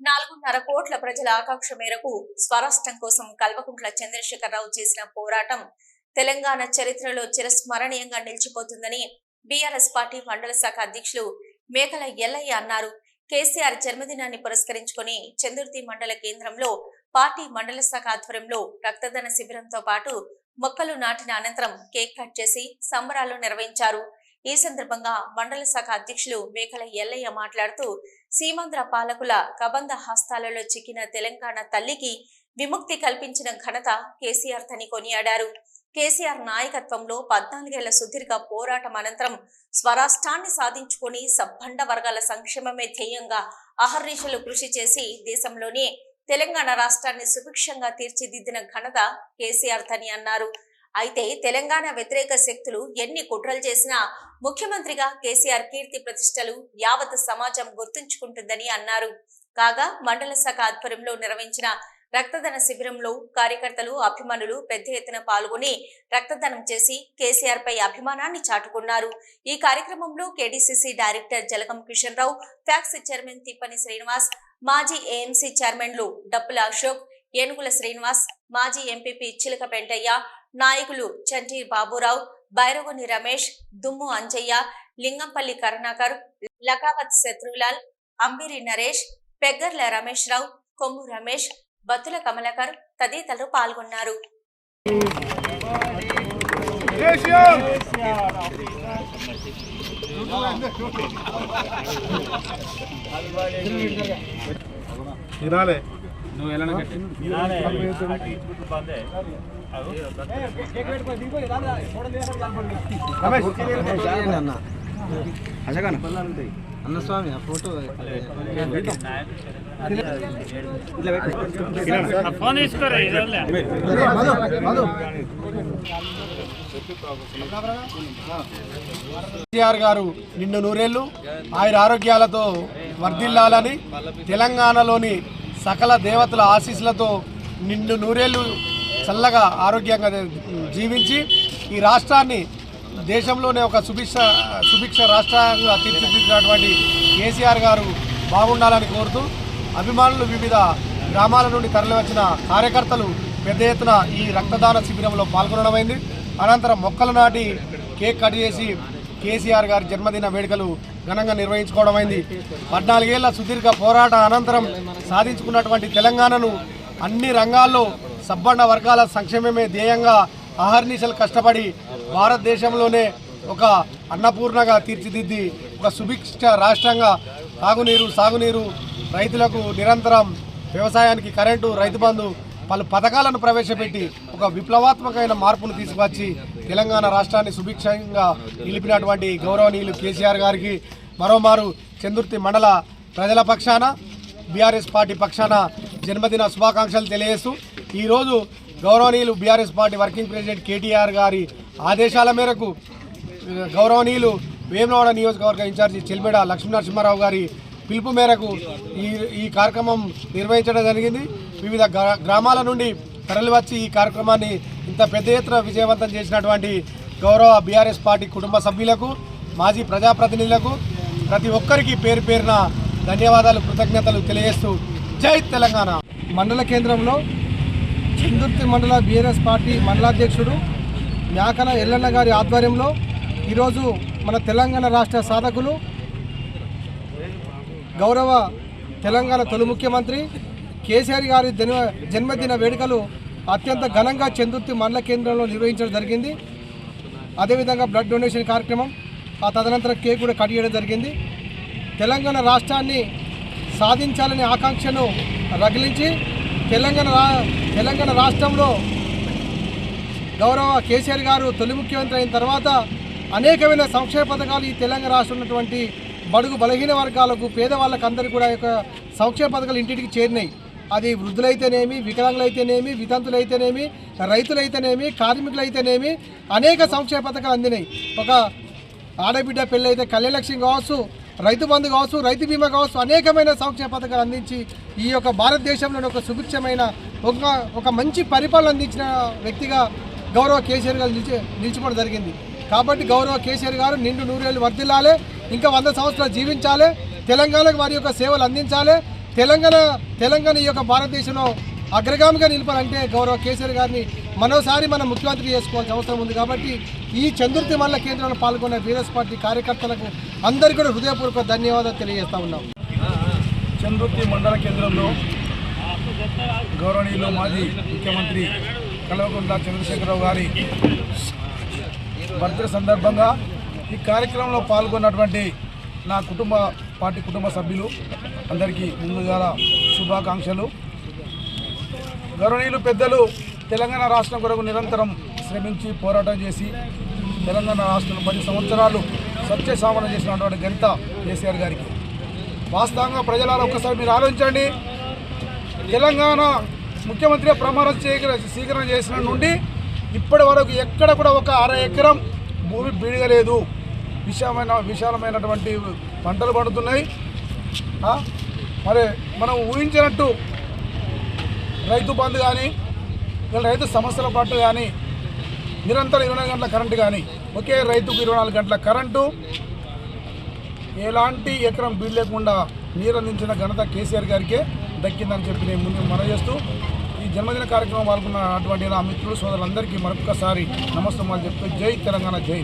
నాలుగున్నర కోట్ల ప్రజల ఆకాంక్ష మేరకు స్వరాష్ట్రం కోసం కల్వకుంట్ల చంద్రశేఖరరావు చేసిన పోరాటం తెలంగాణ చరిత్రలో చిరస్మరణీయంగా నిలిచిపోతుందని బీఆర్ఎస్ పార్టీ మండల శాఖ అధ్యక్షులు మేకల ఎల్లయ్య అన్నారు. కేసీఆర్ జన్మదినాన్ని పురస్కరించుకొని చందుర్తి మండల కేంద్రంలో పార్టీ మండల శాఖ ఆధ్వర్యంలో రక్తదాన శిబిరంతో పాటు మొక్కలు నాటిన అనంతరం కేక్ కట్ చేసి సంబరాలు నిర్వహించారు. ఈ సందర్భంగా మండల శాఖ అధ్యక్షులు మేకల ఎల్లయ్య మాట్లాడుతూ సీమాంధ్ర పాలకుల కబంధ హస్తాలలో చిక్కిన తెలంగాణ తల్లికి విముక్తి కల్పించిన ఘనత కేసీఆర్ తని కొనియాడారు. కేసీఆర్ నాయకత్వంలో పద్నాలుగేళ్ళ సుదీర్ఘ పోరాటం అనంతరం స్వరాష్ట్రాన్ని సాధించుకొని సబ్బండ వర్గాల సంక్షేమమే ధ్యేయంగా అహర్నిశలు కృషి చేసి దేశంలోనే తెలంగాణ రాష్ట్రాన్ని సుభిక్షంగా తీర్చిదిద్దిన ఘనత కేసీఆర్ తని అన్నారు. అయితే తెలంగాణ వ్యతిరేక శక్తులు ఎన్ని కుట్రలు చేసినా ముఖ్యమంత్రిగా కేసీఆర్ కీర్తి ప్రతిష్టలు యావత్ సమాజం గుర్తుంచుకుంటుందని అన్నారు. కాగా మండల శాఖ ఆధ్వర్యంలో నిర్వహించిన రక్తదాన శిబిరంలో కార్యకర్తలు అభిమానులు పెద్ద ఎత్తున పాల్గొని రక్తదానం చేసి కేసీఆర్ పై అభిమానాన్ని చాటుకున్నారు. ఈ కార్యక్రమంలో KDCC director Jalagam Kishan Rao PACS chairman Tippani Srinivas మాజీ ఏఎంసీ చైర్మన్లు డప్పుల అశోక్ ఏనుగుల శ్రీనివాస్ మాజీ ఎంపీపీ చిలక పెంటయ్య నాయకులు చంటి బాబురావు బైరగుని రమేష్ దుమ్ము అంజయ్య లింగంపల్లి కరుణాకర్ లకావత్ శత్రులాల్ అంబిరి నరేష్ పెగ్గర్ల రమేష్ రావు కొమ్ము రమేష్ బత్తుల కమలకర్ తదితరులు పాల్గొన్నారు. తినాలే. నువ్వు ఎలా రమేష్ అన్న స్వామి ఆ ఫోటో ఫోన్ తీసుకోరా కేసీఆర్ గారు నిండు నూరేళ్ళు ఆయన ఆరోగ్యాలతో వర్ధిల్లాలని తెలంగాణలోని సకల దేవతల ఆశీస్సులతో నిండు నూరేళ్ళు చల్లగా ఆరోగ్యంగా జీవించి ఈ రాష్ట్రాన్ని దేశంలోనే ఒక సుభిక్ష సుభిక్ష రాష్ట్రంగా తీర్చిదిద్దినటువంటి కేసీఆర్ గారు బాగుండాలని కోరుతూ అభిమానులు వివిధ గ్రామాల నుండి తరలివచ్చిన కార్యకర్తలు పెద్ద ఎత్తున ఈ రక్తదాన శిబిరంలో పాల్గొనడమైంది. అనంతరం మొక్కలు నాటి కేక్ కట్ చేసి కేసీఆర్ గారి జన్మదిన వేడుకలు ఘనంగా నిర్వహించుకోవడమైంది పద్నాలుగేళ్ళ సుదీర్ఘ పోరాట అనంతరం సాధించుకున్నటువంటి తెలంగాణను అన్ని రంగాల్లో సబ్బండ వర్గాల సంక్షేమమే ధ్యేయంగా అహర్నిశలు కష్టపడి భారతదేశంలోనే ఒక అన్నపూర్ణగా తీర్చిదిద్ది ఒక సుభిక్ష రాష్ట్రంగా తాగునీరు సాగునీరు రైతులకు నిరంతరం వ్యవసాయానికి కరెంటు రైతు బంధు పలు పథకాలను ప్రవేశపెట్టి ఒక విప్లవాత్మకమైన మార్పును తీసుకొచ్చి తెలంగాణ రాష్ట్రాన్ని సుభిక్షంగా నిలిపినటువంటి గౌరవనీయులు కేసీఆర్ గారికి మరోమారు చందుర్తి మండల ప్రజల పక్షాన బీఆర్ఎస్ పార్టీ పక్షాన జన్మదిన శుభాకాంక్షలు తెలియజేస్తూ ఈరోజు గౌరవనీయులు BRS party working president KTR గారి ఆదేశాల మేరకు గౌరవనీయులు వేమనవాడ నియోజకవర్గ ఇన్ఛార్జి చెల్మెడ లక్ష్మీనరసింహారావు గారి పిలుపు మేరకు ఈ ఈ కార్యక్రమం నిర్వహించడం జరిగింది. వివిధ గ్రా- గ్రామాల నుండి తరలివచ్చి ఈ కార్యక్రమాన్ని ఇంత పెద్ద ఎత్తున విజయవంతం చేసినటువంటి గౌరవ బీఆర్ఎస్ పార్టీ కుటుంబ సభ్యులకు మాజీ ప్రజాప్రతినిధులకు ప్రతి ఒక్కరికి పేరు పేరున ధన్యవాదాలు కృతజ్ఞతలు తెలియజేస్తూ జై తెలంగాణ. మండల కేంద్రంలో చందుర్తి మండల బీఆర్ఎస్ పార్టీ మండలాధ్యక్షుడు మేకల ఎల్లన్న గారి ఆధ్వర్యంలో ఈరోజు మన తెలంగాణ రాష్ట్ర సాధకులు గౌరవ తెలంగాణ తొలి ముఖ్యమంత్రి కేసీఆర్ గారి జన్మ జన్మదిన వేడుకలు అత్యంత ఘనంగా చందుర్తి మండల కేంద్రంలో నిర్వహించడం జరిగింది. అదేవిధంగా బ్లడ్ డొనేషన్ కార్యక్రమం ఆ తదనంతరం కేక్ కూడా కట్ చేయడం జరిగింది. తెలంగాణ రాష్ట్రాన్ని సాధించాలనే ఆకాంక్షను రగిలించి తెలంగాణ రా తెలంగాణ రాష్ట్రంలో గౌరవ కేసీఆర్ గారు తొలి ముఖ్యమంత్రి అయిన తర్వాత అనేకమైన సంక్షేమ పథకాలు ఈ తెలంగాణ రాష్ట్రం ఉన్నటువంటి బడుగు బలహీన వర్గాలకు పేదవాళ్ళకు అందరికీ కూడా యొక్క సంక్షేమ పథకాలు ఇంటింటికి చేరినాయి. అది వృద్ధులైతేనేమి వికలాంగులైతేనేమి వితంతులైతేనేమి రైతులైతేనేమి కార్మికులైతేనేమి అనేక సంక్షేమ పథకాలు అందినాయి. ఒక ఆడబిడ్డ పెళ్ళి అయితే కళ్యాణలక్ష్మి కావచ్చు రైతు బంధు కావచ్చు రైతు బీమా కావచ్చు అనేకమైన సంక్షేమ పథకాలు అందించి ఈ యొక్క భారతదేశంలోని ఒక సుభిక్షమైన ఒక ఒక మంచి పరిపాలన అందించిన వ్యక్తిగా గౌరవ కేసీఆర్ గారు నిలిచి నిలిచిపోవడం జరిగింది. కాబట్టి గౌరవ కేసీఆర్ గారు నిండు నూరేళ్ళు వర్ధిల్లాలి ఇంకా వంద సంవత్సరాలు జీవించాలి తెలంగాణకు వారి యొక్క సేవలు అందించాలి తెలంగాణ తెలంగాణ ఈ యొక్క భారతదేశంలో అగ్రగామిగా నిలపాలంటే గౌరవ కేసీఆర్ గారిని మరోసారి మనం ముఖ్యమంత్రి చేసుకోవాల్సిన అవసరం ఉంది కాబట్టి ఈ చంద్రుతి మల్ల కేంద్రంలో పాల్గొన్న బీఆర్ఎస్ పార్టీ కార్యకర్తలకు అందరికీ కూడా హృదయపూర్వక ధన్యవాదాలు తెలియజేస్తా ఉన్నాం. చంద్రుతి మండల కేంద్రంలో గౌరవనీయులు మాజీ ముఖ్యమంత్రి కల్వకుంట్ల చంద్రశేఖరరావు గారి బర్త్డే సందర్భంగా ఈ కార్యక్రమంలో పాల్గొన్నటువంటి నా కుటుంబ పార్టీ కుటుంబ సభ్యులు అందరికీ ముందుగా శుభాకాంక్షలు. గౌరవనీయులు పెద్దలు తెలంగాణ రాష్ట్రం కొరకు నిరంతరం శ్రమించి పోరాటం చేసి తెలంగాణ రాష్ట్రంలో పది సంవత్సరాలు సత్యసామన చేసినటువంటి ఘనత కేసీఆర్ గారికి. వాస్తవంగా ప్రజలారా ఒక్కసారి మీరు ఆలోచించండి. తెలంగాణ ముఖ్యమంత్రి ప్రమాణ స్వీకరణ స్వీకరణ చేసిన నుండి ఇప్పటి వరకు ఎక్కడ కూడా ఒక అర ఎకరం భూమి బీడగలేదు. విశాలమైన విశాలమైనటువంటి పంటలు పండుతున్నాయి. మరి మనం ఊహించినట్టు రైతు బంధు కానీ ఇలా రైతు సమస్యల పట్టు కానీ నిరంతరం ఇరవై నాలుగు గంటల కరెంటు కానీ ఒకే రైతుకు ఇరవై నాలుగు గంటల కరెంటు. ఎలాంటి ఎకరం బిల్ లేకుండా నీరు అందించిన ఘనత కేసీఆర్ గారికే దక్కిందని చెప్పి నేను ముందు మనం చేస్తూ ఈ జన్మదిన కార్యక్రమం పాల్గొన్న అటువంటి నా మిత్రులు సోదరులందరికీ మరొకసారి నమస్తమాలు చెప్తూ జై తెలంగాణ జై